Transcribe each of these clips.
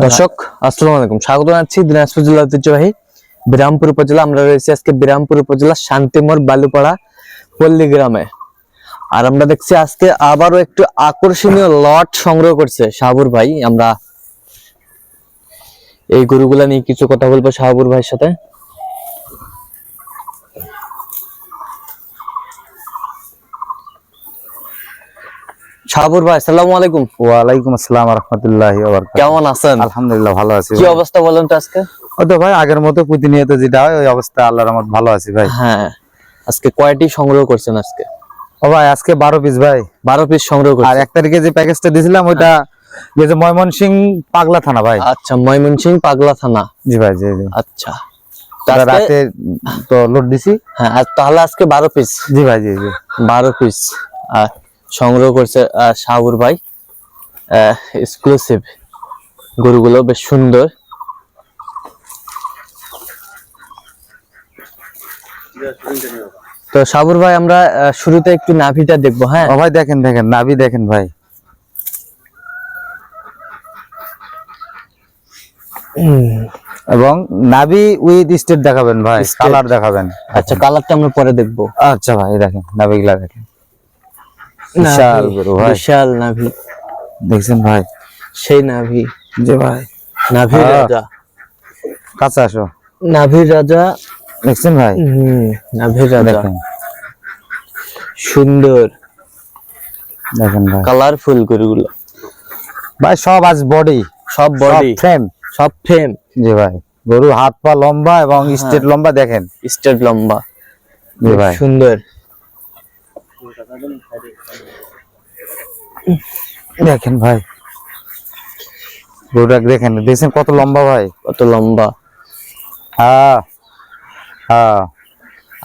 দর্শক, আসসালামু আলাইকুম। স্বাগত জানাচ্ছি দিনাজপুর জেলা ঐতিহ্যবাহী বিরামপুর উপজেলা। আমরা রয়েছি আজকে বিরামপুর উপজেলা শান্তিমোর বালুপাড়া, পল্লী গ্রামে। আর আমরা দেখছি আজকে আবারও একটু আকর্ষণীয় লট সংগ্রহ করছে শাহাবুর ভাই। আমরা এই গরুগুলা নিয়ে কিছু কথা বলব শাহাবুর ভাইয়ের সাথে। শাহাবুর ভাই আসসালামু আলাইকুম। ওয়ালাইকুম আসসালাম রহমতুল্লাহ কেমন আছেন? আলহামদুলিল্লাহ ভালো আছি কি অবস্থা বলেন তো আজকে? ওই তো ভাই আগের মতো প্রতিনিয়ত যেটা হয় ওই অবস্থা আল্লাহর রহমত ভালো আছি ভাই। হ্যাঁ আজকে কয়টি সংগ্রহ করছেন আজকে? ও ভাই আজকে বারো পিস ভাই। বারো পিস সংগ্রহ আর করছেন এক তারিখে যে প্যাকেজটা দিয়েছিলাম ওইটা গেছে ময়মনসিং পাগলা থানা ভাই। আচ্ছা ময়মনসিং পাগলা থানা। জি ভাই জি জি। আচ্ছা। রাতে তো লোড দিছি। হ্যাঁ আর তাহলে আজকে বারো পিস জি ভাই জি জি। বারো পিস সংগ্রহ করছে আহ, শাহাবুর ভাই। এক্সক্লুসিভ গরুগুলো বেশ সুন্দর। তো শাহাবুর ভাই আমরা শুরুতে একটু নাভিটা দেখব হ্যাঁ? ভাই দেখেন দেখেন নাভি দেখেন ভাই। এবং নাভি উইথ স্টেট দেখাবেন ভাই কালার দেখাবেন। আচ্ছা কালারটা আমরা পরে দেখব। আচ্ছা ভাই দেখেন নাভিগুলা দেখেন। বিশাল নাভি, গরু ভাই। বিশাল নাভি। দেখছেন ভাই? সেই নাভি। জি ভাই। নাভির হ্যাঁ। রাজা। কাছে আসো। নাভির রাজা। দেখছেন ভাই? হুম নাভির রাজা। সুন্দর। দেখেন ভাই। কালারফুল গরুগুলো। ভাই সব আজ বডি সব বডি ফ্রেম সব ফ্রেম জি ভাই। গরু হাত পা লম্বা এবং হ্যাঁ। স্টেট লম্বা দেখেন। স্টেট লম্বা। জি ভাই। সুন্দর। দেখেন ভাই। গরুটা দেখেন দেখছেন কত লম্বা ভাই? কত লম্বা। হ্যাঁ হ্যাঁ।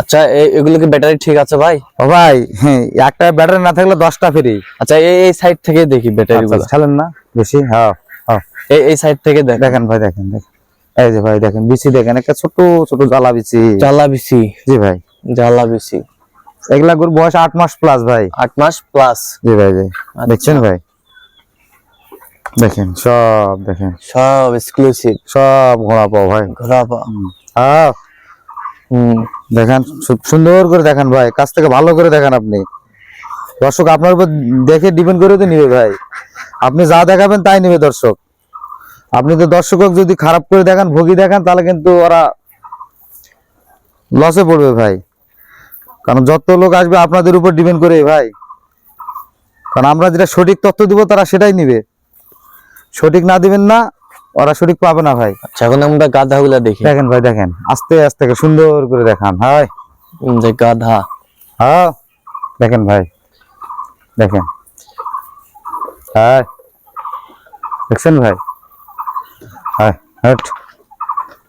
আচ্ছা এগুলো কি ব্যাটারি ঠিক আছে ভাই? ও ভাই হ্যাঁ, একটা ব্যাটারি না থাকলে দশটা ফ্রি। আচ্ছা এই এই সাইড থেকে দেখি ব্যাটারি গুলো ছাড়েন না বেশি হ্যাঁ হ্যাঁ। এই এই সাইড থেকে দেখেন। ভাই দেখেন দেখেন। এই যে ভাই দেখেন বিচি দেখেন একটা ছোট ছোট জ্বালা বিচি জ্বালা বেশি জি ভাই। জ্বালা বেশি এগুলা গরু বয়স আট মাস প্লাস ভাই। আট মাস প্লাস জি ভাই জি। আচ্ছা। দেখছেন ভাই? দেখেন সব দেখেন। সব এক্সক্লুসিভ সব ঘোড়া পাও ভাই ঘোরাপা হ্যাঁ হুম দেখেন সুন্দর করে দেখেন ভাই কাছ থেকে ভালো করে দেখেন আপনি। দর্শক আপনার উপর দেখে ডিপেন্ড করে তো নিবে ভাই। আপনি যা দেখাবেন তাই নিবে দর্শক। আপনি তো দর্শক যদি খারাপ করে দেখেন ভোগী দেখেন তাহলে কিন্তু ওরা লসে পড়বে ভাই। কারণ যত লোক আসবে আপনাদের উপর ডিপেন্ড করে ভাই। কারণ আমরা যেটা সঠিক তথ্য দিব তারা সেটাই নিবে। সঠিক না দিবেন না ওরা সঠিক পাবে না ভাই। আচ্ছা এখন আমরা গাধা গুলা দেখি। দেখেন ভাই দেখেন। আস্তে আস্তে সুন্দর করে দেখান। হাই। উম, যে গাধা। হ্যাঁ দেখেন ভাই। দেখেন। হ্যাঁ দেখছেন ভাই? হ্যাঁ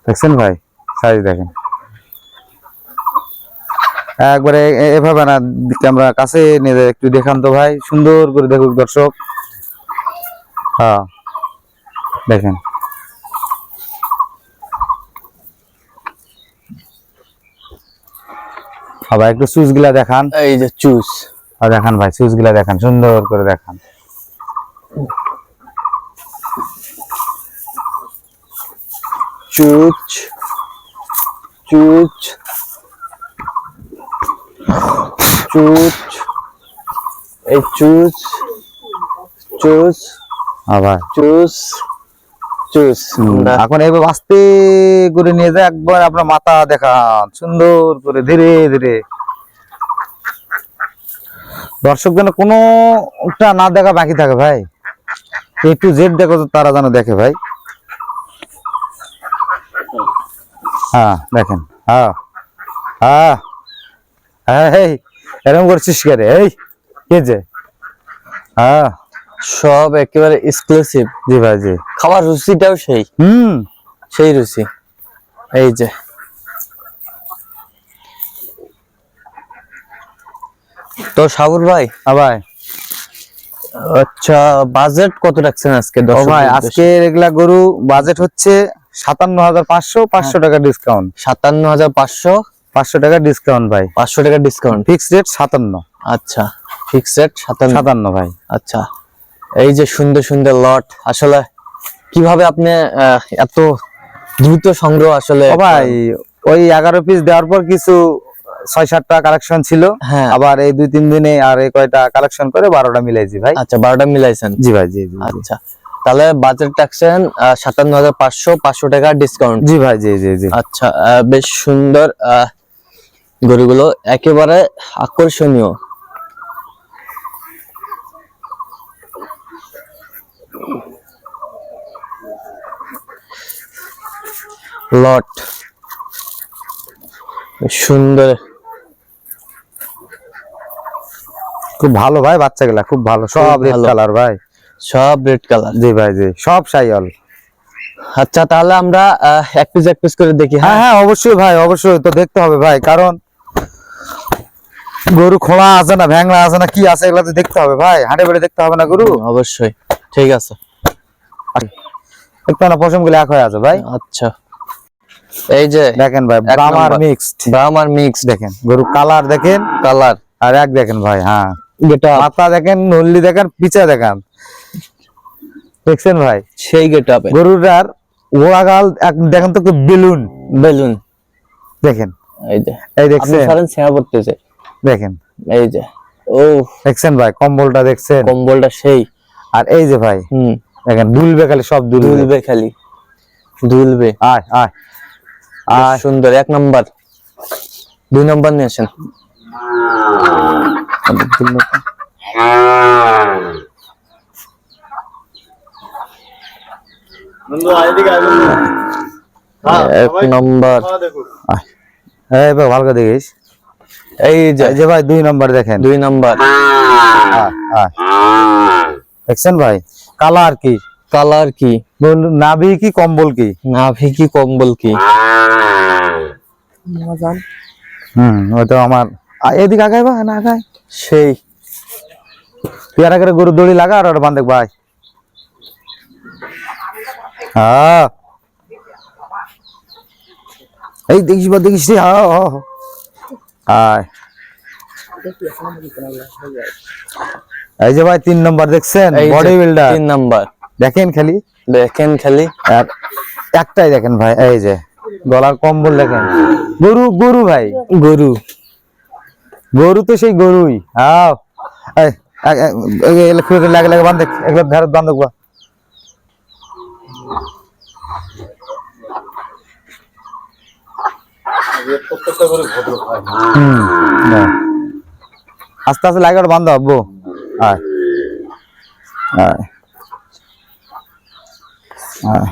দেখছেন ভাই? সাইজ দেখেন। একবারে এভাবে না ক্যামেরা কাছে নিয়ে যায়, একটু দেখান তো ভাই সুন্দর করে দেখুক দর্শক। হ্যাঁ দেখেন। আবার একটু সুইচগুলা দেখান। এই যে চুস আর দেখান ভাই সুইচগুলা দেখান সুন্দর করে দেখান। চুচ চুচ চুচ এই চুচ চুচ আবার? চুচ চুচ। এখন এইভাবে আস্তে করে নিয়ে যায় একবার আপনার মাথা দেখান সুন্দর করে ধীরে ধীরে। দর্শক যেন কোনোটা না দেখা বাকি থাকে ভাই। এ টু জেড দেখো তো তারা যেন দেখে ভাই। হ্যাঁ দেখেন। হ্যাঁ হ্যাঁ। হ্যাঁ এরকম করছিস কে রে এই কে যে। হ্যাঁ সব একেবারে এক্সক্লুসিভ জি ভাই জি খাবার রুচিটাও সেই। হুম। সেই রুচি। এই যে। তো সাবুর ভাই? আবার আচ্ছা বাজেট কত রাখছেন আজকে দর্শকদের ভাই? আজকে এগুলা গরু বাজেট হচ্ছে সাতান্ন হাজার পাঁচশো পাঁচশো টাকা ডিসকাউন্ট সাতান্ন হাজার পাঁচশো। পাঁচশো টাকা ডিসকাউন্ট ভাই। পাঁচশো টাকা ডিসকাউন্ট ফিক্সড রেট সাতান্ন। আচ্ছা ফিক্সড রেট সাতান্ন। সাতান্ন ভাই। আচ্ছা এই যে সুন্দর সুন্দর লট আসলে কীভাবে আপনি এত দ্রুত সংগ্রহ আসলে ভাই ওই এগারো পিস দেওয়ার পর কিছু ছয় সাতটা কালেকশন ছিল। হ্যাঁ। আবার এই দুই তিন দিনে আর এই কয়টা কালেকশন করে বারোটা মিলাইছি ভাই। আচ্ছা বারোটা মিলাইছেন? জি ভাই জি। আচ্ছা তাহলে বাজেট রাখছেন সাতান্ন হাজার পাঁচশো পাঁচশো টাকা ডিসকাউন্ট জি ভাই জি জি জি। আচ্ছা বেশ সুন্দর গরুগুলো একেবারে আকর্ষণীয়। লট। সুন্দর। খুব ভালো ভাই বাচ্চা বাচ্চাগুলা খুব ভালো। সব রেড কালার ভাই। সব রেড কালার জি ভাই জি। সব সাইয়াল। আচ্ছা তাহলে আমরা এক পিস এক পিস করে দেখি হ্যাঁ? হ্যাঁ হ্যাঁ অবশ্যই ভাই অবশ্যই তো দেখতে হবে ভাই কারণ গরু খোলা আছে না ভ্যাংলা আছে না কি আছে এগুলো তো দেখতে হবে ভাই হাঁটে বেড়ে দেখতে হবে না গরু? অবশ্যই ঠিক আছে। দেখতে না পশমগুলো এক হয়ে আছে ভাই। আচ্ছা এই যে দেখেন ভাই নম্বর। মিক্সড ব্রাহ্মার মিক্স দেখেন গরু কালার দেখেন কালার। আর এক দেখেন ভাই হ্যাঁ। গেটা মাথা দেখেন নল্লি দেখেন পিছা দেখেন। দেখছেন ভাই? সেই গেট আপে গরুটার ওড়াগাল দেখেন তো বেলুন। বেলুন। দেখেন। এই যে এই দেখছেন? সরেন ছেঁড়া পড়তেছে। দেখেন। এই যে ও দেখছেন ভাই কম্বলটা দেখছেন? কম্বলটা সেই। আর এই যে ভাই হুম। দেখেন দুলবে খালি সব দুলবে। দুলবে খালি। দুলবে। আয় আয়। আয়। সুন্দর এক নাম্বার। দুই নাম্বার নিয়ে আসেন। এক নম্বর। ভালো করে দেখিস। এই যে ভাই দুই নম্বর দেখেন। দুই নাম্বার। আয়, আয়। দেখছেন ভাই? কালার কি? কালার কি? নাভি কি কম্বল কি? নাভি কি কম্বল কি? হুম ওটা আমার এদিকে না সেই। করে গরু দড়ি লাগা আর ওটা বান্ধব ভাই। হ্যাঁ। এই দেখিস বা দেখিস রে হ্যাঁ হ্যাঁ, হ্যাঁ। আয় এই যে ভাই তিন নম্বর দেখছেন বডি বিল্ডার তিন নাম্বার দেখেন খালি দেখেন খালি আর একটাই দেখেন ভাই এই যে গলার কম্বল দেখেন গরু গরু ভাই গরু গরু তো সেই গরুই আও লাগে লাগে বান্ধ এগুলো ধারে বান্ধব বা হুম, না। আস্তে আস্তে লাগে ওটা বান্ধব আব্বু। আয়। আয়। আয়।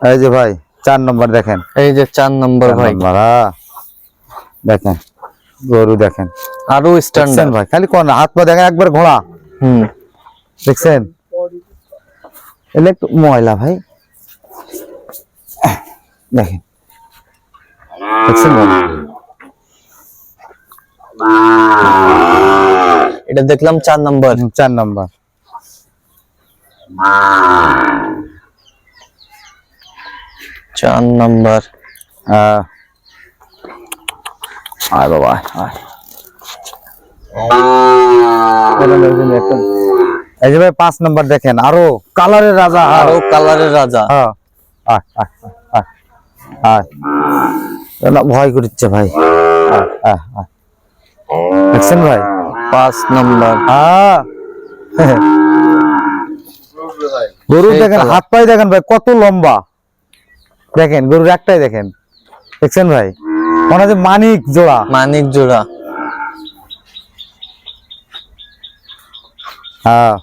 এই যে ভাই চার নম্বর দেখেন। এই যে চার নম্বর চার ভাই। নম্বর, হ্যাঁ। দেখেন গরু দেখেন। আরও দেখছেন স্ট্যান্ডার্ড ভাই খালি কোন হাত পা দেখেন একবার ঘোড়া। হুম। দেখছেন? এলে একটু ময়লা ভাই। দেখেন দেখছেন ভাই এটা দেখলাম চার নম্বর হুম, চার নম্বর চার নম্বর আহ, আয় বাবা আয়, আয় এটা লইবেন একটা। এই যে ভাই পাঁচ নম্বর দেখেন আরও কালারের রাজা আরও কালারের রাজা হ্যাঁ আয় আয় আয় আয় এ না, ভয় করছে ভাই। দেখছেন ভাই? পাঁচ নম্বর। গরু দেখেন হাত পাই দেখেন ভাই কত লম্বা। দেখেন গরুর একটাই দেখেন। দেখছেন ভাই? মনে হচ্ছে মানিক জোড়া। মানিক জোড়া। হ্যাঁ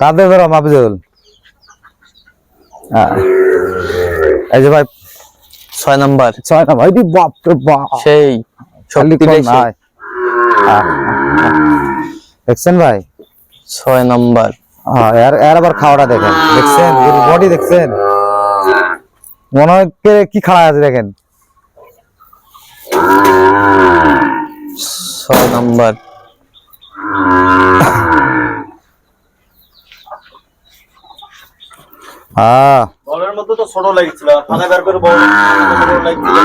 কাদের বেরো মাফিজুল হ্যাঁ। এই যে ভাই ছয় নম্বর। ছয় না ভাই বাপ। রে বাপ সেই কোন নাই। দেখছেন ভাই? ছয় নম্বর। হ্যাঁ এর আবার খাওয়াটা দেখেন। দেখছেন? বডি দেখছেন? মনে হয় কে- খাওয়া আছে দেখেন? ছয় নম্বর। হ্যাঁ বলের মধ্যে তো ছোট লাগছিল থানা বের করে বড় বড় লাগছিল।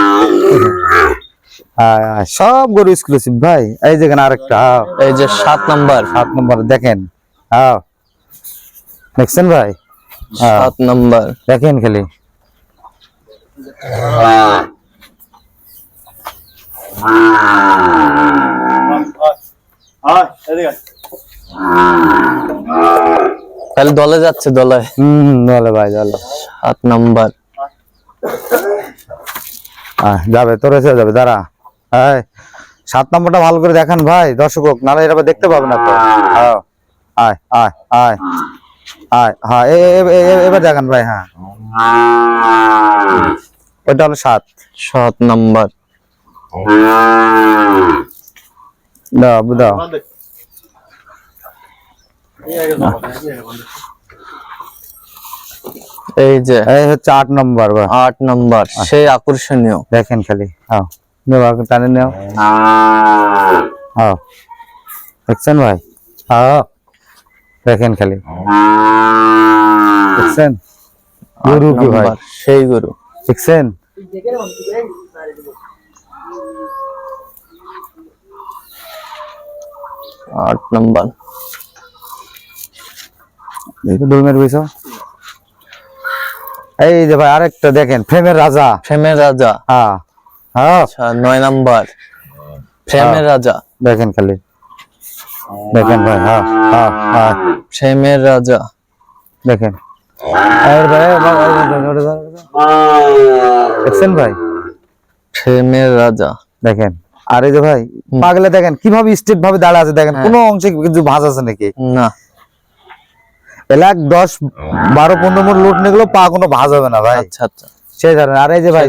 আয়, আয়, সব গরু এক্সক্লুসিভ ভাই। এই যেখানে আরেকটা আও, এই যে সাত নাম্বার। সাত নম্বর দেখেন আও দেখছেন ভাই? হ্যাঁ। সাত নাম্বার। দেখেন খালি। তাহলে দলে যাচ্ছে দলে? হম বলে ভাই দলে। সাত নাম্বার। যাবে তোর এসে যাবে দাঁড়া। এই, সাত নম্বরটা ভালো করে দেখান ভাই দর্শক হোক নাহলে এটা দেখতে পাবে না তো। আয় আয় আয় আয় হ্যাঁ এবার দেখান ভাই হ্যাঁ। ওইটা হলো সাত। সাত নম্বর। দাও দাও। এই যে এই হচ্ছে আট নম্বর আট নাম্বার সেই আকর্ষণীয়। দেখেন খালি। হ্যাঁ নেও টানে নেও। হ্যাঁ দেখছেন ভাই? হ্যাঁ দেখেন খালি। দেখছেন? গরু কি ভাই? সেই গরু। দেখছেন? আট নাম্বার। বিষয় এই যে ভাই আরেকটা দেখেন ফ্রেমের রাজা। ফ্রেমের রাজা। হ্যাঁ। হ্যাঁ। আচ্ছা নয় নাম্বার। ফ্রেমের রাজা। দেখেন খালি। দেখেন ভাই হ্যাঁ হ্যাঁ হ্যাঁ। ফ্রেমের রাজা। দেখেন। ভাই, দাও। দেখছেন ভাই? ফ্রেমের রাজা। দেখেন। আর এই যে ভাই পাগলে দেখেন কীভাবে স্টেট ভাবে দাঁড়া আছে দেখেন কোনো অংশে কিছু ভাঁজ আছে নাকি? না। এলাক দশ বারো পনেরো মন লুট নিয়ে পা কোনো ভাঁজ হবে না ভাই। আচ্ছা আচ্ছা। সেই ধরনের আর এই যে ভাই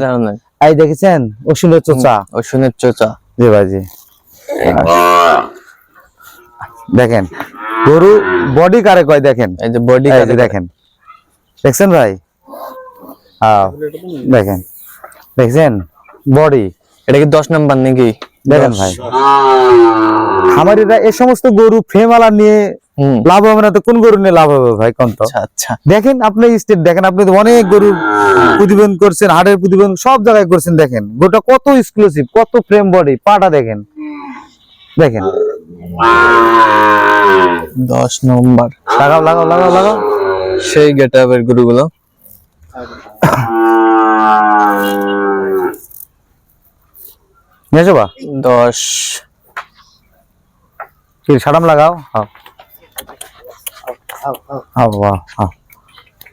এই দেখেছেন অসুলের চোচা। অশ্বিনের চোচা। জি ভাই জি। দেখেন গরু বডি কারে কয় দেখেন? এই যে বডি যে দেখেন। দেখছেন ভাই? হ্যাঁ দেখেন। দেখছেন? বডি এটা কি দশ নাম্বার নাকি? দেখেন ভাই। খামারিরা এই সমস্ত গরু ফ্রেমালা নিয়ে লাভ হবে না তো কোন গরু নিয়ে লাভ হবে ভাই কোন তো? আচ্ছা আচ্ছা। দেখেন আপনি স্টেট দেখেন আপনি তো অনেক গরু প্রতিবেদন করছেন হাটের প্রতিবেদন সব জায়গায় করছেন দেখেন। গোটা কত এক্সক্লুসিভ কত ফ্রেম বডি পাটা দেখেন। দেখেন। দশ নম্বর। লাগাও লাগাও লাগাও লাগাও। সেই গেট আপের গরুগুলো। নিয়ে আসো দশ। সারাম লাগাও? হ্যাঁ।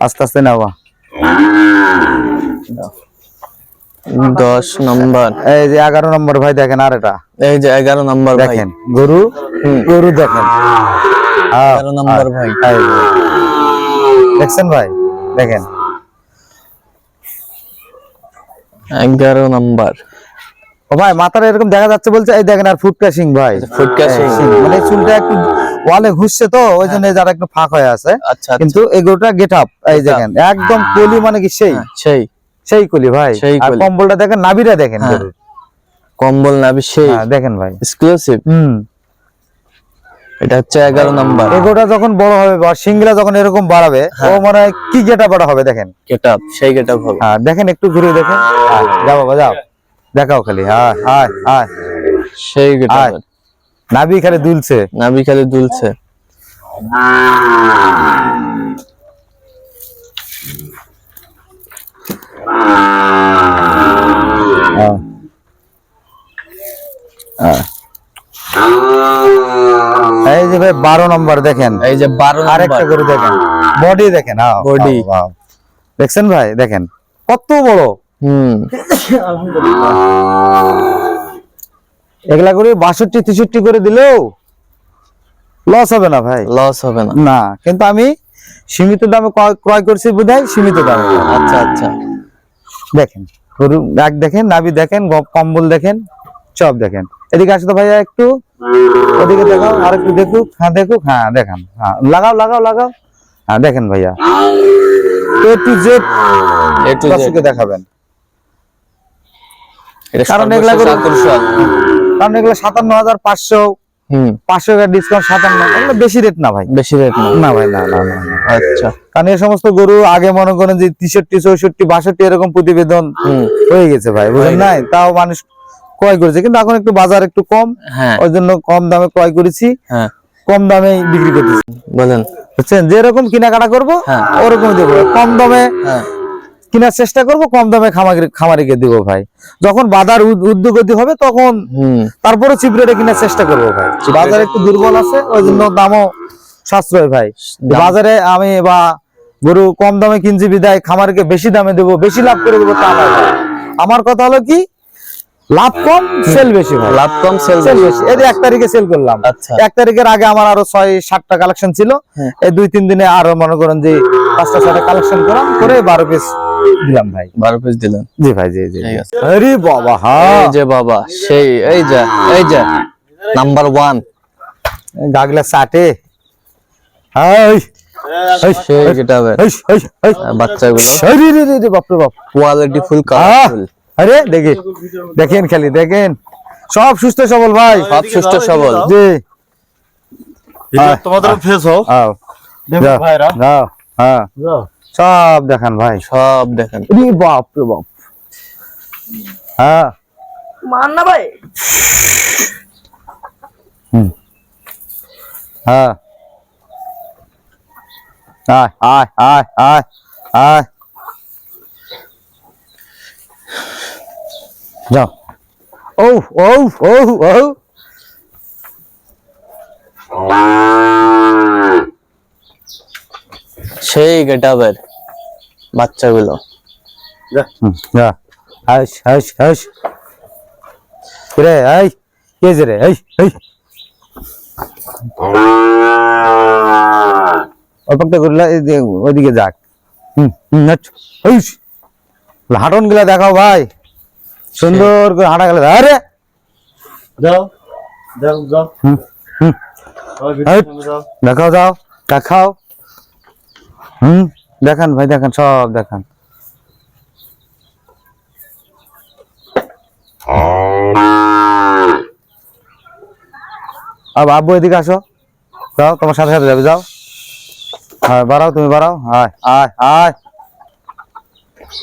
আস্তে আস্তে নাও বা দশ নম্বর। এই যে এগারো নম্বর ভাই দেখেন আর এটা। এই যে এগারো নম্বর দেখেন গরু গরু দেখেন। এগারো নম্বর ভাই। দেখছেন ভাই? দেখেন। এগারো নম্বর। ও ভাই মাথাটা এরকম দেখা যাচ্ছে বলছে এই দেখেন আর ফুড ক্যাশিং ভাই। ফুড ক্যাশিং মানে চুলটা একটু ওয়ালে ঘুরছে তো ওই জন্য যারা একটু ফাঁক হয়ে আছে। আচ্ছা আচ্ছা। কিন্তু এগুলোটা গেট আপ এই দেখেন একদম কলি মানে কি সেই? হ্যাঁ, সেই। সেই কলি ভাই। আর কম্বলটা দেখেন নাবিরা দেখেন হ্যাঁ। কম্বল নাবি সেই। হ্যাঁ, দেখেন ভাই। এক্সক্লুসিভ হুম। এটা হচ্ছে এগারো নম্বর। এগোটা যখন বড় হবে বা সিংলা যখন এরকম বাড়াবে ও মানে হয় কি গেটা বড় হবে দেখেন। গেট আপ সেই গেট আপ হবে। হ্যাঁ দেখেন একটু ঘুরে দেখেন। হ্যাঁ, যাও যাও। দেখাও খালি হ্যাঁ হ্যাঁ হ্যাঁ। সেই নাবি খালি দুলছে। নাবি খালি দুলছে। হ্যাঁ। হ্যাঁ। এই যে ভাই বারো নম্বর দেখেন। এই যে বারো আরেকটা করে দেখেন। বডি দেখেন। দেখছেন ভাই দেখেন। কত বড়। হুম। এগুলা করে বাষট্টি তেষট্টি করে দিলেও লস হবে না ভাই। লস হবে না। না কিন্তু আমি সীমিত দামে ক্রয়- করছি বোধহয় সীমিত দামে। আচ্ছা আচ্ছা। দেখেন গরু এক দেখেন নাভি দেখেন কম্বল দেখেন সব দেখেন। এদিকে আসতো ভাইয়া একটু। ওদিকে দেখাও আর একটু দেখুক হ্যাঁ দেখুক হ্যাঁ দেখান হ্যাঁ লাগাও লাগাও লাগাও। হ্যাঁ দেখেন ভাইয়া। A to Z A to Z দর্শককে দেখাবেন। কারণ এগুলা কারণ এগুলো সাতান্ন হাজার পাঁচশো পাঁচশো টাকা ডিসকাউন্ট সাতান্ন। এগুলো বেশি রেট না ভাই। বেশি রেট না। না ভাই না না না না। আচ্ছা। কারণ এই সমস্ত গরু আগে মনে করেন যে তেষট্টি চৌষট্টি বাষট্টি এরকম প্রতিবেদন হয়ে গেছে ভাই বুঝলেন নাই? তাও মানুষ ক্রয় করেছি। কিন্তু এখন একটু বাজার একটু কম হ্যাঁ। ওই জন্য কম দামে ক্রয় করেছি। হ্যাঁ। কম দামে বিক্রি করতেছি। বলেন। বুঝছেন? যেরকম কেনাকাটা করব হ্যাঁ। ওরকম দেবো কম দামে কেনার চেষ্টা করব কম দামে খামারি খামারিকে দিব ভাই। যখন বাজার উদ- উদ্যোগতি হবে তখন তারপরে চিপ রেটে কেনার চেষ্টা করব ভাই। বাজার একটু দুর্বল আছে ওই জন্য দামও সাশ্রয় ভাই। বাজারে আমি বা গরু কম দামে কিনছি বিদায় খামারকে বেশি দামে দেবো বেশি লাভ করে দেবো তা ভাই। আমার কথা হলো কি লাভ কম সেল বেশি ভাই। লাভ কম সেল বেশি। এই যে এক তারিখে সেল করলাম। আচ্ছা। এক তারিখের আগে আমার আরও ছয় সাতটা কালেকশন ছিল। হ্যাঁ। এই দুই তিন দিনে আরও মনে করেন যে পাঁচটা ছয়টা কালেকশন করাম করে বারো পিস দিলাম ভাই। বারো পিস দিলেন। জি ভাই জি জি আরে বাবা হ্যাঁ এই যে বাবা সেই এই যে এই যে নাম্বার ওয়ান গাগলা চাটে। হাই। দেখেন খালি দেখেন। সব সুস্থ সবল ভাই। সব সুস্থ সবল। জি। তোমাদের ফেস হোক। ভাইরা। হ্যাঁ। যাও। সব দেখান ভাই সব দেখেন। রে বাপ রে বাপ। হ্যাঁ। মান না ভাই। হ্যাঁ। আয় আয় আয় আয় আয়। যাও। ও ও ও ও সেই গেটাবের বাচ্চাগুলো। হুম, যা। হাস হাস হাস রে এই কে রে? এই এই অল্পটা করলে ওইদিকে যাক। হুম হুম নাচ হাঁটনগুলা দেখাও ভাই। সুন্দর করে হাঁটা গেলে। আরে! যাও যাও যাও। হুম হুম। ওই যাও। দেখাও যাও। দেখাও। হুম? দেখান ভাই, দেখান, সব দেখান। আব্বু, এদিকে আসো। যাও, তোমার সাথে সাথে যাবে, যাও। হ্যাঁ বাড়াও তুমি, বাড়াও। আয় আয় আয়।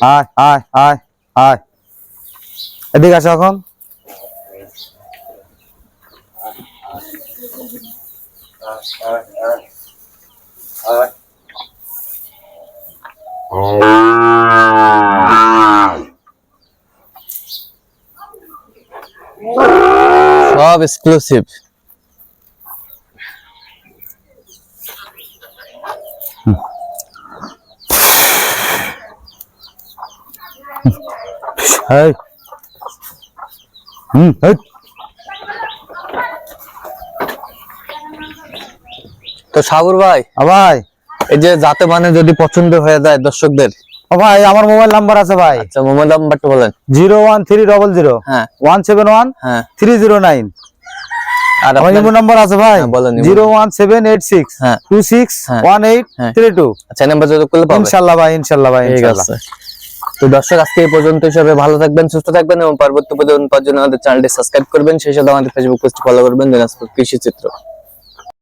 আয় আয় আয় আয়। এদিকে আসো এখন। সব এক্সক্লুসিভ এই হুম এই তো সাগর ভাই আ ভাই এই যে যাতে মানে যদি পছন্দ হয়ে যায় দর্শকদের? ও ভাই আমার মোবাইল নাম্বার আছে ভাই। আচ্ছা মোবাইল নাম্বারটা বলেন। Zero one three double zero হ্যাঁ। ওয়ান সেভেন ওয়ান হ্যাঁ। Three zero nine. আর আমার ইমো নাম্বার আছে ভাই। হ্যাঁ, বলেন হ্যাঁ। হ্যাঁ। আচ্ছা নাম্বার যোগাযোগ করলে পাবেন ইনশাল্লাহ ভাই ইনশাল্লাহ ভাই ঠিক আছে। তো দর্শক আজকে এই পর্যন্ত হিসাবে ভালো থাকবেন সুস্থ থাকবেন এবং পরবর্তী পর্যন্ত পাওয়ার জন্য আমাদের চ্যানেলটি সাবস্ক্রাইব করবেন। সেই সাথে আমাদের ফেসবুক পেজটি ফলো করবেন। দিনাজপুর কৃষি চিত্র।